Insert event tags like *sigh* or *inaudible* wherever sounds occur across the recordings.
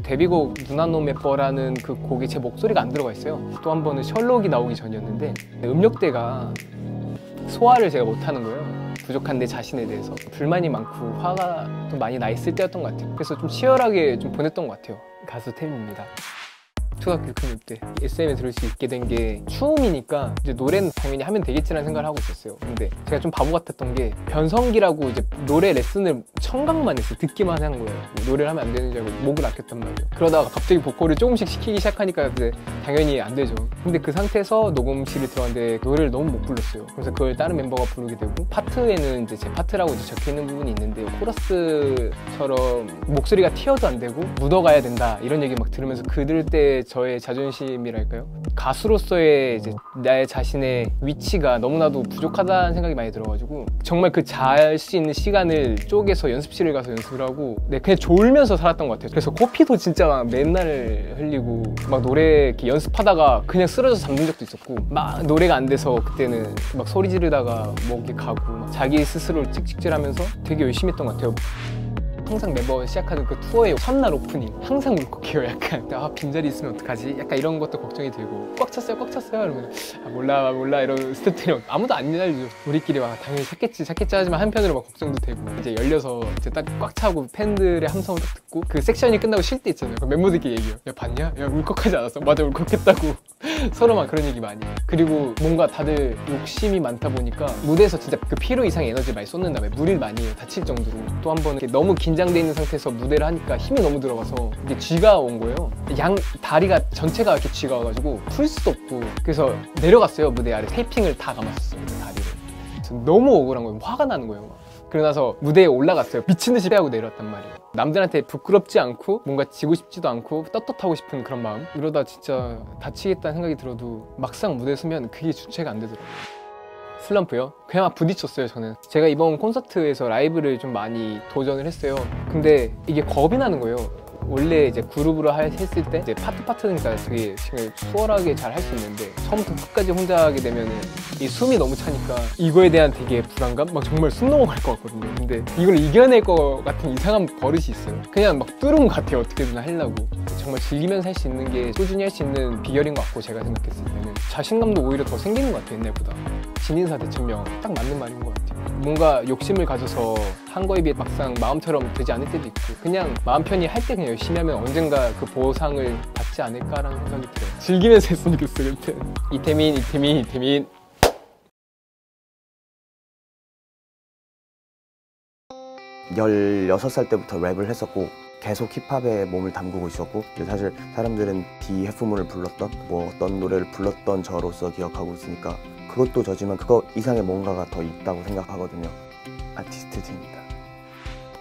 데뷔곡 누나놈의 뻐라는 그 곡에 제 목소리가 안 들어가 있어요. 또 한 번은 셜록이 나오기 전이었는데 음역대가 소화를 제가 못하는 거예요. 부족한 내 자신에 대해서 불만이 많고 화가 좀 많이 나 있을 때였던 것 같아요. 그래서 좀 치열하게 좀 보냈던 것 같아요. 가수 템입니다. 초등학교 6학년 때 SM에 들을 수 있게 된 게 추움이니까 이제 노래는 당연히 하면 되겠지라는 생각을 하고 있었어요. 근데 제가 좀 바보 같았던 게 변성기라고 이제 노래 레슨을 청각만 했어요. 듣기만 한 거예요. 뭐 노래를 하면 안 되는 줄 알고 목을 아꼈단 말이에요. 그러다가 갑자기 보컬을 조금씩 시키기 시작하니까 이제 당연히 안 되죠. 근데 그 상태에서 녹음실에 들어갔는데 노래를 너무 못 불렀어요. 그래서 그걸 다른 멤버가 부르게 되고 파트에는 이제 제 파트라고 이제 적혀 있는 부분이 있는데 코러스처럼 목소리가 튀어도 안 되고 묻어가야 된다 이런 얘기 막 들으면서 그 들을 때 저의 자존심이랄까요? 가수로서의 이제 나의 자신의 위치가 너무나도 부족하다는 생각이 많이 들어가지고 정말 그 잘 수 있는 시간을 쪼개서 연습실을 가서 연습을 하고 네, 그냥 졸면서 살았던 것 같아요. 그래서 코피도 진짜 막 맨날 흘리고 막 노래 이렇게 연습하다가 그냥 쓰러져서 잠든 적도 있었고 막 노래가 안 돼서 그때는 막 소리 지르다가 목이 가고 막 자기 스스로를 찍찍질하면서 되게 열심히 했던 것 같아요. 항상 매번 시작하는 그 투어의 첫날 오프닝. 항상 울컥해요 약간. 아 빈자리 있으면 어떡하지? 약간 이런 것도 걱정이 되고. 꽉 찼어요 꽉 찼어요. 이러면 아 몰라 몰라. 이런 스태프들이 아무도 안 알려줘 우리끼리 막 당연히 찾겠지 찾겠지 하지만 한편으로 막 걱정도 되고. 이제 열려서 이제 딱 꽉 차고 팬들의 함성을 딱 듣고 그 섹션이 끝나고 쉴 때 있잖아요. 그 멤버들끼리 얘기해요 야 봤냐? 야 울컥하지 않았어? 맞아 울컥했다고. *laughs* 서로 막 그런 얘기 많이 해요. 그리고 뭔가 다들 욕심이 많다 보니까 무대에서 진짜 그 필요 이상의 에너지를 많이 쏟는 다음에 무리를 많이 해요. 다칠 정도로. 또 한 번은 너무 긴장 돼 있는 상태에서 무대를 하니까 힘이 너무 들어가서 이게 쥐가 온 거예요. 양 다리가 전체가 이렇게 쥐가 와가지고 풀 수도 없고 그래서 내려갔어요 무대 아래. 테이핑을 다 감았었어요 그 다리를. 너무 억울한 거예요. 화가 나는 거예요 막. 그러고 나서 무대에 올라갔어요. 미친 듯이 빼하고 내려왔단 말이에요. 남들한테 부끄럽지 않고 뭔가 지고 싶지도 않고 떳떳하고 싶은 그런 마음. 이러다 진짜 다치겠다는 생각이 들어도 막상 무대에 서면 그게 주체가 안 되더라고요 슬럼프요? 그냥 막 부딪혔어요 저는. 제가 이번 콘서트에서 라이브를 좀 많이 도전을 했어요. 근데 이게 겁이 나는 거예요 원래 이제 그룹으로 할- 했을 때 이제 파트 파트니까 되게 수월하게 잘 할 수 있는데 처음부터 끝까지 혼자 하게 되면은 이 숨이 너무 차니까 이거에 대한 되게 불안감? 막 정말 숨 넘어갈 것 같거든요. 근데 이걸 이겨낼 것 같은 이상한 버릇이 있어요. 그냥 막 뚫은 것 같아요 어떻게든 하려고. 정말 즐기면서 할 수 있는 게 꾸준히 할 수 있는 비결인 것 같고 제가 생각했을 때는. 자신감도 오히려 더 생기는 것 같아요 옛날보다. 진인사 대천명 딱 맞는 말인 것 같아요. 뭔가 욕심을 가져서 한 거에 비해 막상 마음처럼 되지 않을 때도 있고 그냥 마음 편히 할 때 그냥 열심히 하면 언젠가 그 보상을 받지 않을까라는 생각이 들어요. 즐기면서 했으면 좋겠어요 그때. 이태민 이태민 이태민. 16살 때부터 랩을 했었고 계속 힙합에 몸을 담그고 있었고 사실 사람들은 비해프문을 불렀던 뭐 어떤 노래를 불렀던 저로서 기억하고 있으니까 그것도 저지만 그거 이상의 뭔가가 더 있다고 생각하거든요. 아티스트 D입니다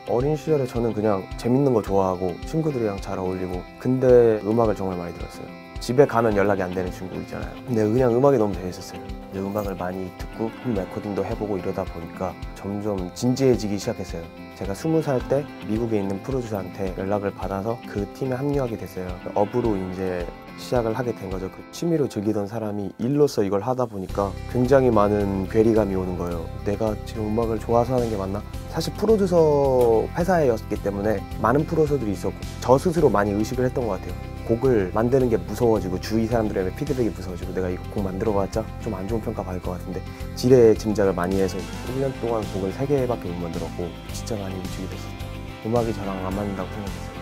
어린 시절에 저는 그냥 재밌는 거 좋아하고 친구들이랑 잘 어울리고 근데 음악을 정말 많이 들었어요. 집에 가면 연락이 안 되는 친구 있잖아요. 근데 그냥 음악이 너무 재밌었어요. 이제 음악을 많이 듣고 홈 레코딩도 해보고 이러다 보니까 점점 진지해지기 시작했어요. 제가 스무 살 때 미국에 있는 프로듀서한테 연락을 받아서 그 팀에 합류하게 됐어요. 업으로 이제 시작을 하게 된 거죠. 그 취미로 즐기던 사람이 일로서 이걸 하다 보니까 굉장히 많은 괴리감이 오는 거예요. 내가 지금 음악을 좋아서 하는 게 맞나? 사실 프로듀서 회사였기 때문에 많은 프로듀서들이 있었고 저 스스로 많이 의식을 했던 것 같아요. 곡을 만드는 게 무서워지고 주위 사람들의 피드백이 무서워지고 내가 이거 곡 만들어봤자 좀 안 좋은 평가 받을 것 같은데 지레 짐작을 많이 해서 1년 동안 곡을 3개밖에 못 만들었고 진짜 많이 움직이 됐었죠. 음악이 저랑 안 맞는다고 생각했어요.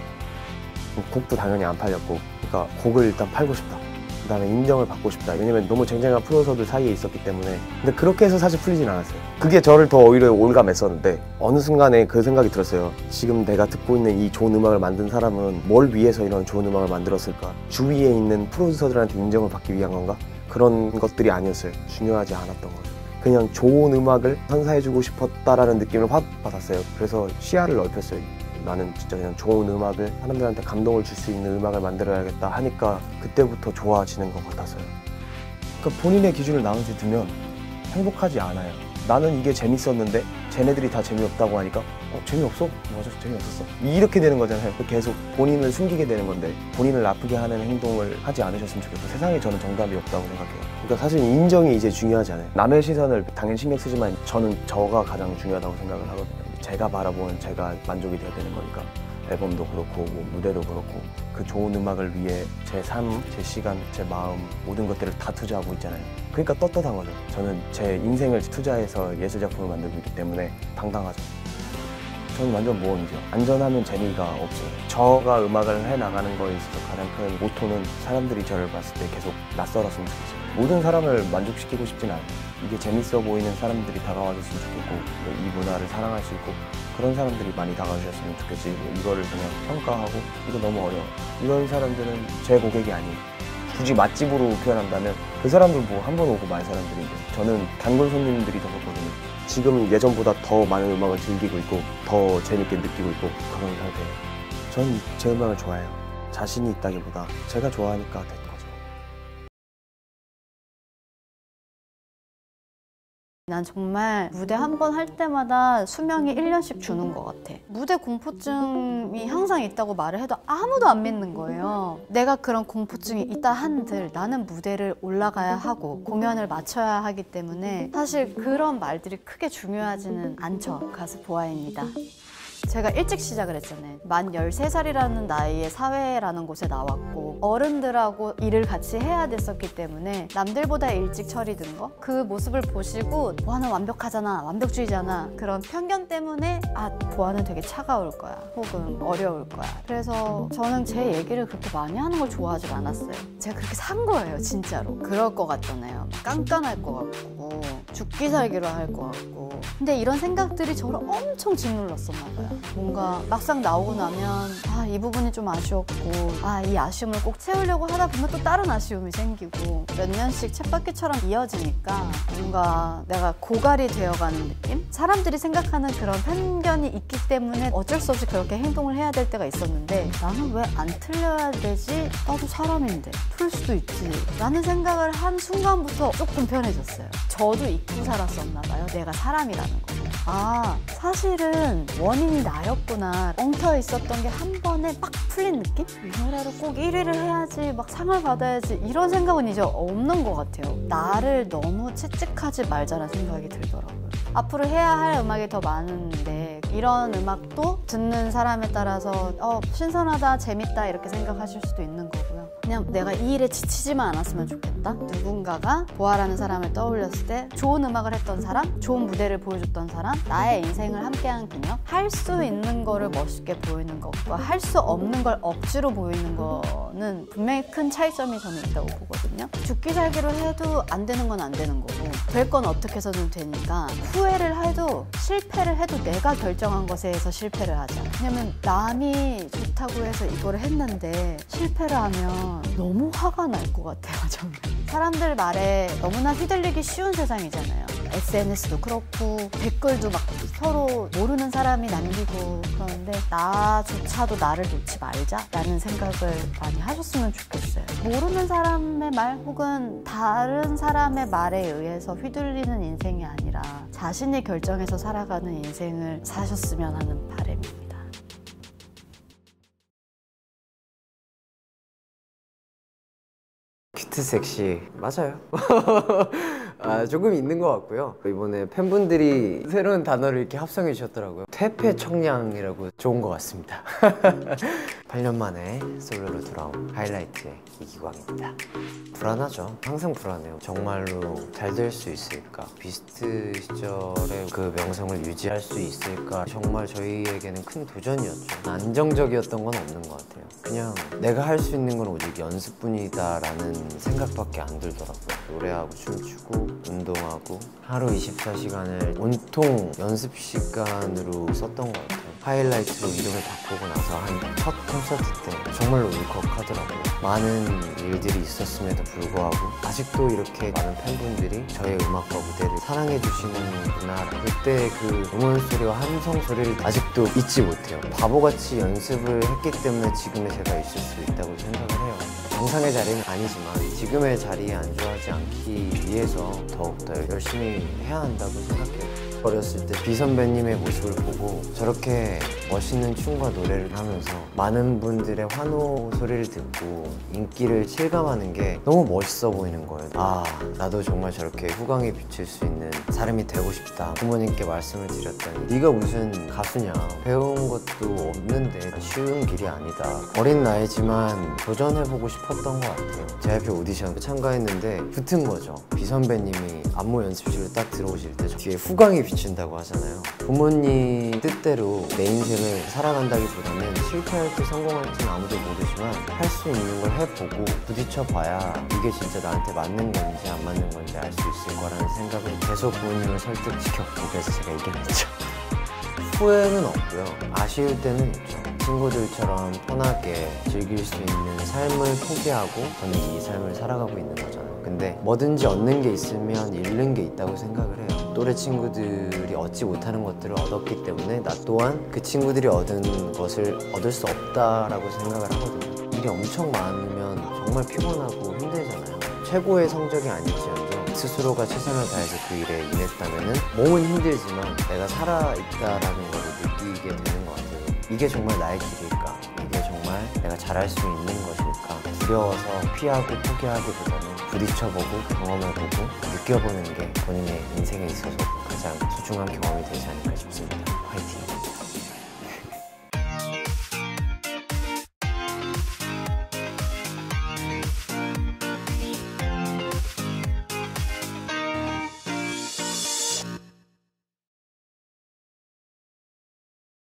곡도 당연히 안 팔렸고 그러니까 곡을 일단 팔고 싶다. 그 다음에 인정을 받고 싶다. 왜냐면 너무 쟁쟁한 프로서들 사이에 있었기 때문에. 근데 그렇게 해서 사실 풀리진 않았어요. 그게 저를 더 오히려 올감했었는데 어느 순간에 그 생각이 들었어요. 지금 내가 듣고 있는 이 좋은 음악을 만든 사람은 뭘 위해서 이런 좋은 음악을 만들었을까? 주위에 있는 프로듀서들한테 인정을 받기 위한 건가? 그런 것들이 아니었어요. 중요하지 않았던 거죠. 그냥 좋은 음악을 선사해주고 싶었다라는 느낌을 확 받았어요. 그래서 시야를 넓혔어요. 나는 진짜 그냥 좋은 음악을 사람들한테 감동을 줄 수 있는 음악을 만들어야겠다 하니까 그때부터 좋아지는 것 같았어요. 그러니까 본인의 기준을 나한테 두면 행복하지 않아요. 나는 이게 재밌었는데 쟤네들이 다 재미없다고 하니까 어 재미없어? 맞아 재미없었어. 이렇게 되는 거잖아요. 계속 본인을 숨기게 되는 건데 본인을 아프게 하는 행동을 하지 않으셨으면 좋겠고 세상에 저는 정답이 없다고 생각해요. 그러니까 사실 인정이 이제 중요하지 않아요. 남의 시선을 당연히 신경 쓰지만 저는 저가 가장 중요하다고 생각을 하거든요. 제가 바라보는 제가 만족이 돼야 되는 거니까 앨범도 그렇고 뭐 무대도 그렇고 그 좋은 음악을 위해 제 삶, 제 시간, 제 마음 모든 것들을 다 투자하고 있잖아요. 그러니까 떳떳한 거죠. 저는 제 인생을 투자해서 예술 작품을 만들고 있기 때문에 당당하죠. 저는 완전 모험이죠. 안전하면 재미가 없어요. 저가 음악을 해 나가는 거에 있어서 가장 큰 모토는 사람들이 저를 봤을 때 계속 낯설었으면 좋겠어요. 모든 사람을 만족시키고 싶진 않아요. 이게 재밌어 보이는 사람들이 다가와줬으면 좋겠고 뭐이 문화를 사랑할 수 있고 그런 사람들이 많이 다가오셨으면 좋겠지. 뭐 이거를 그냥 평가하고 이거 너무 어려워. 이런 사람들은 제 고객이 아니에요. 굳이 맛집으로 표현한다면 그 사람들 뭐 한 번 오고 말 사람들인데 저는 단골 손님들이 더 좋거든요. 지금 예전보다 더 많은 음악을 즐기고 있고 더 재밌게 느끼고 있고 그런 상태예요. 전 제 음악을 좋아해요. 자신이 있다기보다 제가 좋아하니까 거죠. 난 정말 무대 한 번 할 때마다 수명이 1년씩 주는 것 같아. 무대 공포증이 항상 있다고 말을 해도 아무도 안 믿는 거예요. 내가 그런 공포증이 있다 한들 나는 무대를 올라가야 하고 공연을 마쳐야 하기 때문에 사실 그런 말들이 크게 중요하지는 않죠. 가수 보아입니다. 제가 일찍 시작을 했잖아요. 만 13살이라는 나이에 사회라는 곳에 나왔고 어른들하고 일을 같이 해야 됐었기 때문에 남들보다 일찍 처리된 거? 그 모습을 보시고 보아는 완벽하잖아 완벽주의잖아 그런 편견 때문에 아 보아는 되게 차가울 거야 혹은 어려울 거야. 그래서 저는 제 얘기를 그렇게 많이 하는 걸 좋아하지 않았어요. 제가 그렇게 산 거예요 진짜로. 그럴 것 같잖아요. 깐깐할 것 같고 죽기 살기로 할 것 같고 근데 이런 생각들이 저를 엄청 짓눌렀었나 봐요 뭔가 막상 나오고 나면 아 이 부분이 좀 아쉬웠고 아 이 아쉬움을 꼭 채우려고 하다 보면 또 다른 아쉬움이 생기고 몇 년씩 쳇바퀴처럼 이어지니까 뭔가 내가 고갈이 되어가는 느낌? 사람들이 생각하는 그런 편견이 있기 때문에 어쩔 수 없이 그렇게 행동을 해야 될 때가 있었는데 나는 왜 안 틀려야 되지? 나도 사람인데 풀 수도 있지 라는 생각을 한 순간부터 조금 편해졌어요 저도 잊고 살았었나 봐요 내가 사람이 라는 거 아, 사실은 원인이 나였구나. 엉켜 있었던 게 한 번에 빡 풀린 느낌? 이 노래로 꼭 1위를 해야지, 막 상을 받아야지, 이런 생각은 이제 없는 것 같아요. 나를 너무 채찍하지 말자는 생각이 들더라고요. 앞으로 해야 할 음악이 더 많은데, 이런 음악도 듣는 사람에 따라서, 어, 신선하다, 재밌다, 이렇게 생각하실 수도 있는 거고요. 그냥 내가 이 일에 지치지만 않았으면 좋겠다. 누군가가 보아라는 사람을 떠올렸을 때 좋은 음악을 했던 사람, 좋은 무대를 보여줬던 사람, 나의 인생을 함께한 그녀, 할 수 있는 거를 멋있게 보이는 것과 할 수 없는 걸 억지로 보이는 거는 분명히 큰 차이점이 저는 있다고 보거든요. 죽기 살기로 해도 안 되는 건 안 되는 거고, 될 건 어떻게 해서든 되니까 후회를 해도 실패를 해도 내가 결정한 것에서 실패를 하자. 왜냐면 남이 좋다고 해서 이거를 했는데 실패를 하면 너무 화가 날 것 같아요, *laughs* 저는. 사람들 말에 너무나 휘둘리기 쉬운 세상이잖아요. SNS도 그렇고 댓글도 막 서로 모르는 사람이 남기고 그러는데 나조차도 나를 놓지 말자라는 생각을 많이 하셨으면 좋겠어요. 모르는 사람의 말 혹은 다른 사람의 말에 의해서 휘둘리는 인생이 아니라 자신이 결정해서 살아가는 인생을 사셨으면 하는 바람입니다. 큐트 섹시 맞아요. *laughs* 아, 조금 있는 것 같고요. 이번에 팬분들이 새로운 단어를 이렇게 합성해 주셨더라고요. 퇴폐 청량이라고 좋은 것 같습니다. *laughs* 8년 만에 솔로로 돌아온 하이라이트의 이기광입니다. 불안하죠. 항상 불안해요. 정말로 잘 될 수 있을까? 비스트 시절의 그 명성을 유지할 수 있을까? 정말 저희에게는 큰 도전이었죠. 안정적이었던 건 없는 것 같아요. 그냥 내가 할 수 있는 건 오직 연습뿐이다 라는 생각밖에 안 들더라고요. 노래하고 춤추고 운동하고 하루 24시간을 온통 연습 시간으로 썼던 것 같아요. 하이라이트로 이름을 바꾸고 나서 한 첫 콘서트 때 정말로 울컥하더라고요. 많은 일들이 있었음에도 불구하고 아직도 이렇게 많은 팬분들이 저의 음악과 무대를 사랑해 주시는구나. 그때 그 응원 소리와 함성 소리를 아직도 잊지 못해요. 바보같이 연습을 했기 때문에 지금의 제가 있을 수 있다고 생각을 해요. 정상의 자리는 아니지만 지금의 자리에 안주하지 않기 위해서 더욱더 열심히 해야 한다고 생각해요. 어렸을 때 비 선배님의 모습을 보고 저렇게 멋있는 춤과 노래를 하면서 많은 분들의 환호 소리를 듣고 인기를 실감하는 게 너무 멋있어 보이는 거예요. 아, 나도 정말 저렇게 후광에 비칠 수 있는 사람이 되고 싶다. 부모님께 말씀을 드렸더니 네가 무슨 가수냐? 배운 것도 없는데 쉬운 길이 아니다. 어린 나이지만 도전해보고 싶었던 것 같아요. JYP 오디션 참가했는데 붙은 거죠. 비 선배님이 안무 연습실로 딱 들어오실 때 뒤에 후광이 비 친다고 하잖아요. 부모님 뜻대로 내 인생을 살아간다기보다는 실패할지 성공할지는 아무도 모르지만 할 수 있는 걸 해보고 부딪혀봐야 이게 진짜 나한테 맞는 건지 안 맞는 건지 알 수 있을 거라는 생각을 계속 부모님을 설득시켰고 그래서 제가 이겨냈죠. 후회는 없고요. 아쉬울 때는 있죠. 친구들처럼 편하게 즐길 수 있는 삶을 포기하고 저는 이 삶을 살아가고 있는 거잖아요. 근데 뭐든지 얻는 게 있으면 잃는 게 있다고 생각을 해요. 또래 친구들이 얻지 못하는 것들을 얻었기 때문에 나 또한 그 친구들이 얻은 것을 얻을 수 없다라고 생각을 하거든요. 일이 엄청 많으면 정말 피곤하고 힘들잖아요. 최고의 성적이 아닐지언정 스스로가 최선을 다해서 그 일에 임했다면 몸은 힘들지만 내가 살아있다라는 걸 느끼게 되는 것 같아요. 이게 정말 나의 길일까? 이게 정말 내가 잘할 수 있는 것일까? 두려워서 피하고 포기하기보다는 부딪혀보고 경험해보고 느껴보는 게 본인의 인생에 있어서 가장 소중한 경험이 되지 않을까 싶습니다. 화이팅!